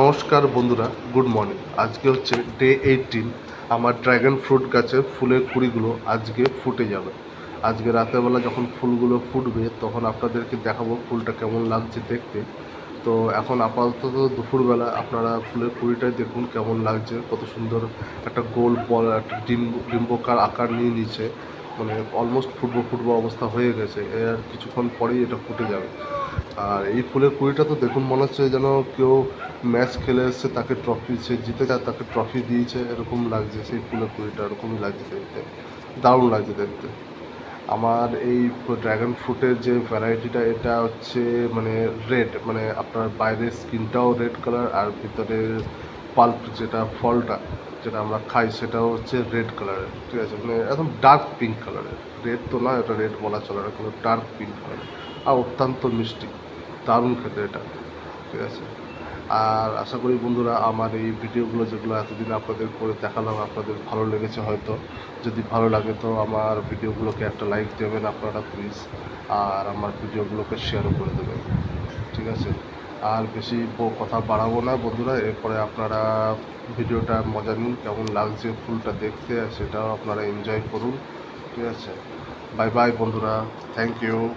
নমস্কার বন্ধুরা good morning আজকে হচ্ছে ডে এইটিন আমার ড্র্যাগন ফ্রুট গাছের ফুলের কুড়িগুলো আজকে ফুটে যাবে। আজকে রাতেরবেলা যখন ফুলগুলো ফুটবে, তখন আপনাদেরকে দেখাবো ফুলটা কেমন লাগছে দেখতে। তো এখন আপাতত দুপুরবেলা আপনারা ফুলের কুড়িটাই দেখুন, কেমন লাগছে, কত সুন্দর একটা গোল বল, একটা ডিম্ব, ডিম্বকার আকার নিয়ে নিচ্ছে মানে অলমোস্ট ফুটবো ফুটবো অবস্থা হয়ে গেছে। এর কিছুক্ষণ পরেই এটা ফুটে যাবে। আর এই ফুলের কুড়িটা তো দেখুন, মনে হচ্ছে যেন কেউ ম্যাচ খেলে এসছে, তাকে ট্রফি সে জিতে যায় তাকে ট্রফি দিয়েছে, এরকম লাগছে সেই ফুলের কুড়িটা, এরকমই লাগছে দেখতে। দারুণ লাগছে দেখতে। আমার এই ড্র্যাগন ফ্রুটের যে ভ্যারাইটিটা এটা হচ্ছে মানে রেড মানে আপনার বাইরের স্কিনটাও রেড কালার আর ভিতরের পাল্প যেটা ফলটা যেটা আমরা খাই, সেটাও হচ্ছে রেড কালারের ঠিক আছে মানে একদম ডার্ক পিঙ্ক কালারের রেড তো না এটা রেড বলা চলে না কিন্তু ডার্ক পিঙ্ক কালারের আর অত্যন্ত মিষ্টি। দারুণ খেতে এটা। ঠিক আছে? আর আশা করি বন্ধুরা, আমার এই ভিডিওগুলো যেগুলো এতদিন আপনাদের করে দেখালাম, আপনাদের ভালো লেগেছে হয়তো। যদি ভালো লাগে তো আমার ভিডিওগুলোকে একটা লাইক দেবেন আপনারা, প্লিজ। আর আমার ভিডিওগুলোকে শেয়ারও করে দেবেন। ঠিক আছে? আর বেশি কথা বাড়াবো না বন্ধুরা, এরপরে আপনারা ভিডিওটা মজা নিন, কেমন লাগছে ফুলটা দেখতে, আর সেটাও আপনারা এনজয় করুন। ঠিক আছে? বাই বাই বন্ধুরা। Thank you